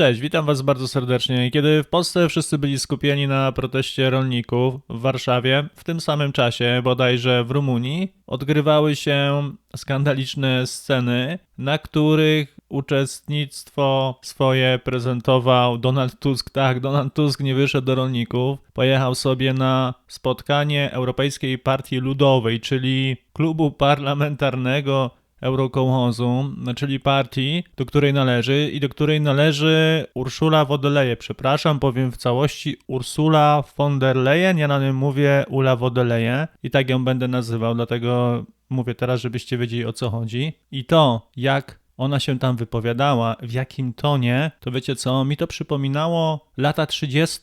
cześć, witam was bardzo serdecznie. Kiedy w Polsce wszyscy byli skupieni na proteście rolników w Warszawie, w tym samym czasie, bodajże w Rumunii, odgrywały się skandaliczne sceny, na których uczestnictwo swoje prezentował Donald Tusk. Tak, Donald Tusk nie wyszedł do rolników, pojechał sobie na spotkanie Europejskiej Partii Ludowej, czyli klubu parlamentarnego Eurokołchozu, czyli partii, do której należy i do której należy Urszula von der Leyen. Przepraszam, powiem w całości Ursula von der Leyen, ja na nim mówię Ula von der Leyen i tak ją będę nazywał, dlatego mówię teraz, żebyście wiedzieli o co chodzi. I to, jak ona się tam wypowiadała, w jakim tonie, to wiecie co, mi to przypominało lata 30.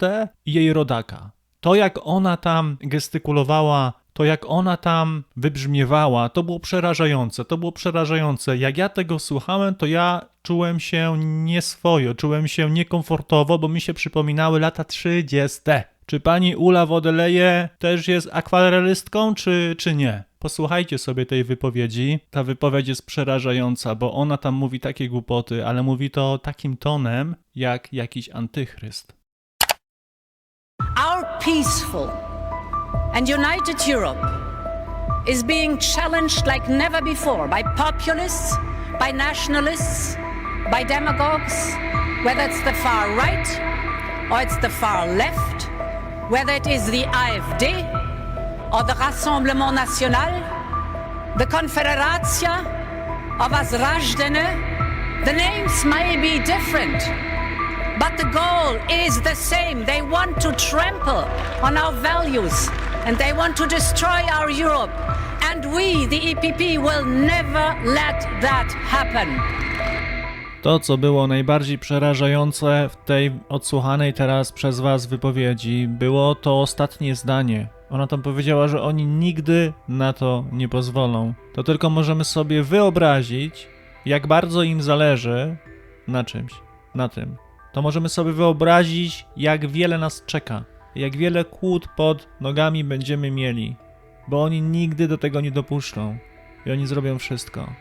i jej rodaka. To, jak ona tam gestykulowała, to jak ona tam wybrzmiewała, to było przerażające. To było przerażające. Jak ja tego słuchałem, to ja czułem się nieswojo, czułem się niekomfortowo, bo mi się przypominały lata 30. Czy pani Ula Wodeleje też jest akwarelistką, czy, czy nie? Posłuchajcie sobie tej wypowiedzi. Ta wypowiedź jest przerażająca, bo ona tam mówi takie głupoty, ale mówi to takim tonem, jak jakiś antychryst. Our peaceful and united Europe is being challenged like never before by populists, by nationalists, by demagogues, whether it's the far right or it's the far left, whether it is the AfD or the Rassemblement National, the Confederatia of Azrajdene, the names may be different, but the goal is the same. They want to trample on our values, and they want to destroy our Europe. And we, the EPP, will never let that happen. To, co było najbardziej przerażające w tej odsłuchanej teraz przez Was wypowiedzi, było to ostatnie zdanie. Ona tam powiedziała, że oni nigdy na to nie pozwolą. To tylko możemy sobie wyobrazić, jak bardzo im zależy na czymś, na tym. To możemy sobie wyobrazić, jak wiele nas czeka, jak wiele kłód pod nogami będziemy mieli, bo oni nigdy do tego nie dopuszczą i oni zrobią wszystko.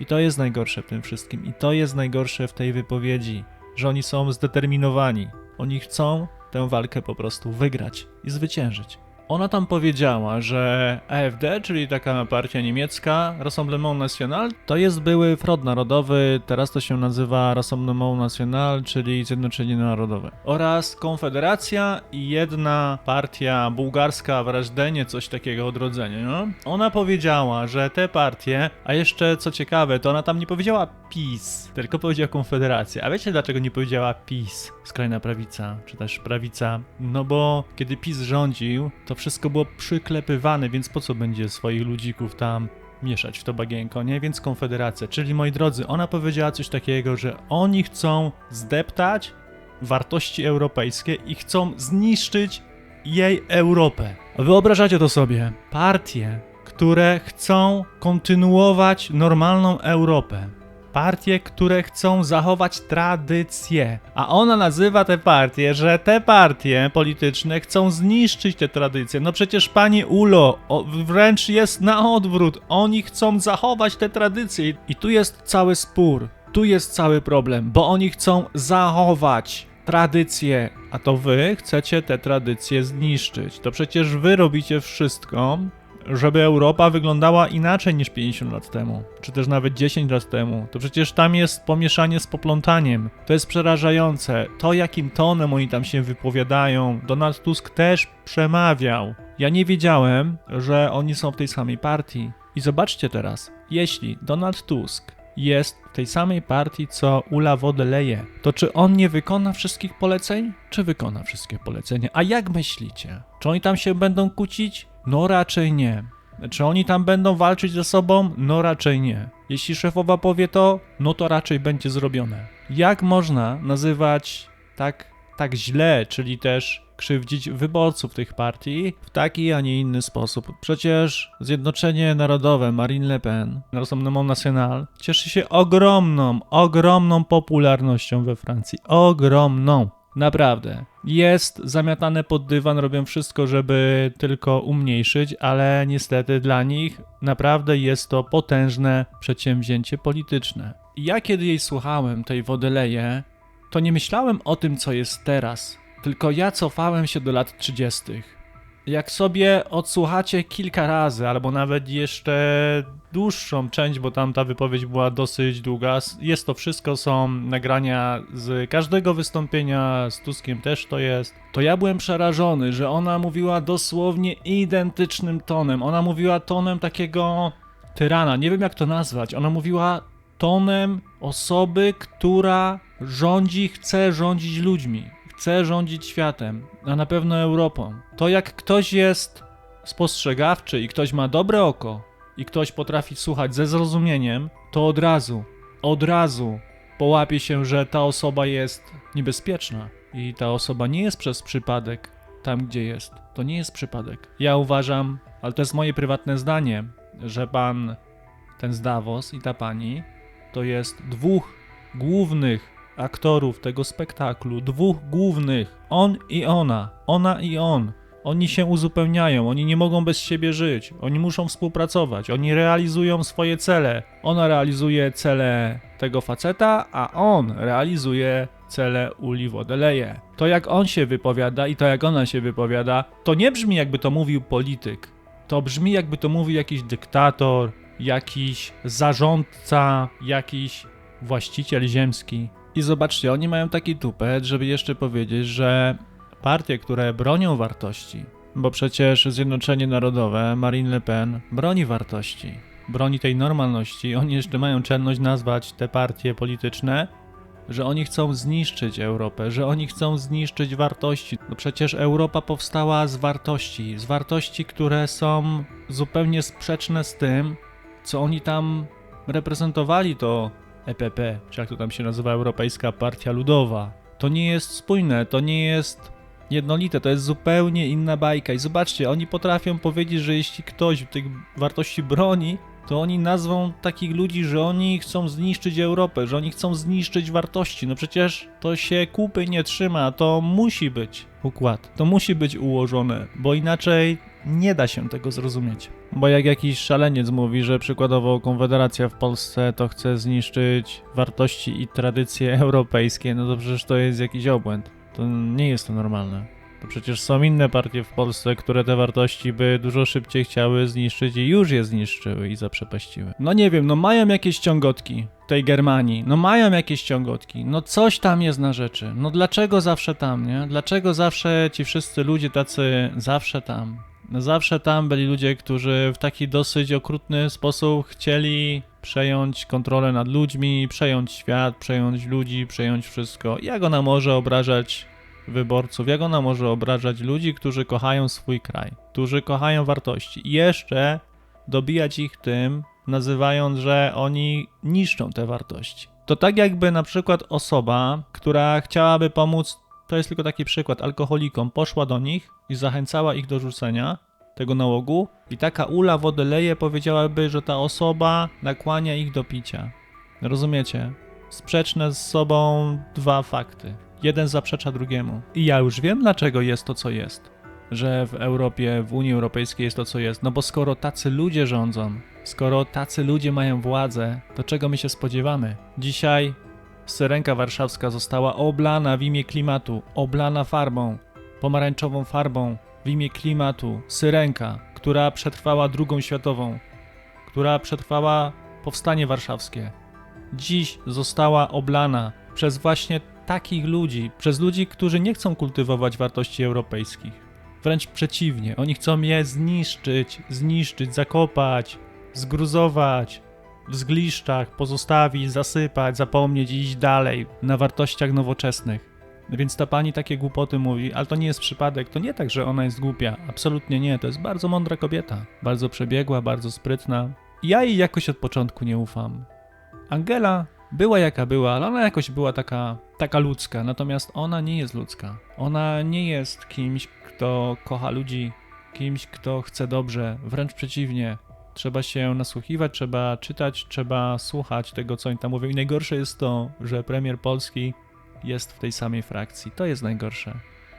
I to jest najgorsze w tym wszystkim. I to jest najgorsze w tej wypowiedzi, że oni są zdeterminowani. Oni chcą tę walkę po prostu wygrać i zwyciężyć. Ona tam powiedziała, że AfD, czyli taka partia niemiecka, Rassemblement National, to jest były Front Narodowy, teraz to się nazywa Rassemblement National, czyli Zjednoczenie Narodowe. Oraz Konfederacja i jedna partia bułgarska, Wrażdenie, coś takiego odrodzenie, no? Ona powiedziała, że te partie, a jeszcze co ciekawe, to ona tam nie powiedziała PiS, tylko powiedziała Konfederacja. A wiecie dlaczego nie powiedziała PiS, skrajna prawica, czy też prawica? No bo kiedy PiS rządził, to wszystko było przyklepywane, więc po co będzie swoich ludzików tam mieszać w to bagienko, nie? Więc Konfederacja. Czyli moi drodzy, ona powiedziała coś takiego, że oni chcą zdeptać wartości europejskie i chcą zniszczyć jej Europę. Wyobrażacie to sobie? Partie, które chcą kontynuować normalną Europę. Partie, które chcą zachować tradycje. A ona nazywa te partie, że te partie polityczne chcą zniszczyć te tradycje. No przecież pani Ulo, o, wręcz jest na odwrót. Oni chcą zachować te tradycje. I tu jest cały spór. Tu jest cały problem, bo oni chcą zachować tradycje, a to wy chcecie te tradycje zniszczyć. To przecież wy robicie wszystko, żeby Europa wyglądała inaczej niż 50 lat temu, czy też nawet 10 lat temu. To przecież tam jest pomieszanie z poplątaniem. To jest przerażające. To, jakim tonem oni tam się wypowiadają. Donald Tusk też przemawiał. Ja nie wiedziałem, że oni są w tej samej partii. I zobaczcie teraz, jeśli Donald Tusk jest w tej samej partii co Ula Leyen, to czy on nie wykona wszystkich poleceń, czy wykona wszystkie polecenia? A jak myślicie? Czy oni tam się będą kłócić? No raczej nie. Czy oni tam będą walczyć ze sobą? No raczej nie. Jeśli szefowa powie to, no to raczej będzie zrobione. Jak można nazywać tak, tak źle, czyli też krzywdzić wyborców tych partii w taki, a nie inny sposób? Przecież Zjednoczenie Narodowe Marine Le Pen, Rassemblement National, cieszy się ogromną, ogromną popularnością we Francji. Ogromną. Naprawdę. Jest zamiatane pod dywan, robią wszystko, żeby tylko umniejszyć, ale niestety dla nich naprawdę jest to potężne przedsięwzięcie polityczne. Ja kiedy jej słuchałem, tej Wodeleje, to nie myślałem o tym, co jest teraz, tylko ja cofałem się do lat 30. Jak sobie odsłuchacie kilka razy, albo nawet jeszcze dłuższą część, bo tam ta wypowiedź była dosyć długa, jest to wszystko, są nagrania z każdego wystąpienia, z Tuskiem też to jest, to ja byłem przerażony, że ona mówiła dosłownie identycznym tonem. Ona mówiła tonem takiego tyrana, nie wiem jak to nazwać. Ona mówiła tonem osoby, która rządzi, chce rządzić ludźmi, chce rządzić światem, a na pewno Europą. To jak ktoś jest spostrzegawczy i ktoś ma dobre oko i ktoś potrafi słuchać ze zrozumieniem, to od razu, od razu połapie się, że ta osoba jest niebezpieczna i ta osoba nie jest przez przypadek tam, gdzie jest. To nie jest przypadek. Ja uważam, ale to jest moje prywatne zdanie, że pan ten z Davos i ta pani to jest dwóch głównych aktorów tego spektaklu, dwóch głównych, on i ona, ona i on. Oni się uzupełniają, oni nie mogą bez siebie żyć, oni muszą współpracować, oni realizują swoje cele. Ona realizuje cele tego faceta, a on realizuje cele Uli Wodeleje. To jak on się wypowiada i to jak ona się wypowiada, to nie brzmi jakby to mówił polityk. To brzmi jakby to mówił jakiś dyktator, jakiś zarządca, jakiś właściciel ziemski. I zobaczcie, oni mają taki tupet, żeby jeszcze powiedzieć, że partie, które bronią wartości, bo przecież Zjednoczenie Narodowe, Marine Le Pen broni wartości, broni tej normalności, oni jeszcze mają czelność nazwać te partie polityczne, że oni chcą zniszczyć Europę, że oni chcą zniszczyć wartości. No przecież Europa powstała z wartości, z wartości, które są zupełnie sprzeczne z tym, co oni tam reprezentowali to EPP, czy jak to tam się nazywa, Europejska Partia Ludowa. To nie jest spójne, to nie jest jednolite, to jest zupełnie inna bajka. I zobaczcie, oni potrafią powiedzieć, że jeśli ktoś tych wartości broni, to oni nazwą takich ludzi, że oni chcą zniszczyć Europę, że oni chcą zniszczyć wartości. No przecież to się kupy nie trzyma, to musi być układ, to musi być ułożone, bo inaczej nie da się tego zrozumieć. Bo jak jakiś szaleniec mówi, że przykładowo Konfederacja w Polsce to chce zniszczyć wartości i tradycje europejskie, no to przecież to jest jakiś obłęd. To nie jest to normalne. To przecież są inne partie w Polsce, które te wartości by dużo szybciej chciały zniszczyć i już je zniszczyły i zaprzepaściły. No nie wiem, no mają jakieś ciągotki tej Germanii, no mają jakieś ciągotki, no coś tam jest na rzeczy. No dlaczego zawsze tam, nie? Dlaczego zawsze ci wszyscy ludzie tacy zawsze tam? No zawsze tam byli ludzie, którzy w taki dosyć okrutny sposób chcieli przejąć kontrolę nad ludźmi, przejąć świat, przejąć ludzi, przejąć wszystko. Jak ona może obrażać wyborców, jak ona może obrażać ludzi, którzy kochają swój kraj, którzy kochają wartości i jeszcze dobijać ich tym, nazywając, że oni niszczą te wartości. To tak jakby na przykład osoba, która chciałaby pomóc, to jest tylko taki przykład, alkoholikom, poszła do nich i zachęcała ich do rzucenia tego nałogu i taka Ula Wodeleje powiedziałaby, że ta osoba nakłania ich do picia. Rozumiecie? Sprzeczne z sobą dwa fakty. Jeden zaprzecza drugiemu. I ja już wiem, dlaczego jest to, co jest. Że w Europie, w Unii Europejskiej jest to, co jest. No bo skoro tacy ludzie rządzą, skoro tacy ludzie mają władzę, to czego my się spodziewamy? Dzisiaj Syrenka Warszawska została oblana w imię klimatu, oblana farbą, pomarańczową farbą w imię klimatu. Syrenka, która przetrwała drugą światową, która przetrwała powstanie warszawskie. Dziś została oblana przez właśnie takich ludzi, przez ludzi, którzy nie chcą kultywować wartości europejskich. Wręcz przeciwnie, oni chcą je zniszczyć, zniszczyć, zakopać, zgruzować, w zgliszczach pozostawić, zasypać, zapomnieć i iść dalej na wartościach nowoczesnych. Więc ta pani takie głupoty mówi, ale to nie jest przypadek, to nie tak, że ona jest głupia. Absolutnie nie, to jest bardzo mądra kobieta. Bardzo przebiegła, bardzo sprytna. Ja jej jakoś od początku nie ufam. Angela była jaka była, ale ona jakoś była taka, taka ludzka, natomiast ona nie jest ludzka. Ona nie jest kimś, kto kocha ludzi, kimś, kto chce dobrze, wręcz przeciwnie. Trzeba się nasłuchiwać, trzeba czytać, trzeba słuchać tego, co oni tam mówią. I najgorsze jest to, że premier Polski jest w tej samej frakcji. To jest najgorsze.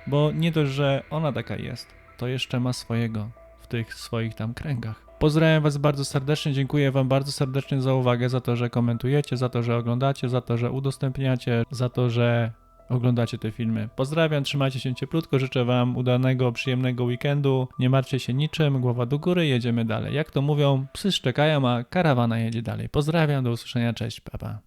Bo nie dość, że ona taka jest, to jeszcze ma swojego w tych swoich tam kręgach. Pozdrawiam Was bardzo serdecznie, dziękuję Wam bardzo serdecznie za uwagę, za to, że komentujecie, za to, że oglądacie, za to, że udostępniacie, za to, że oglądacie te filmy. Pozdrawiam, trzymajcie się cieplutko, życzę wam udanego, przyjemnego weekendu. Nie martwcie się niczym, głowa do góry, jedziemy dalej. Jak to mówią, psy szczekają, a karawana jedzie dalej. Pozdrawiam, do usłyszenia, cześć, papa. Pa.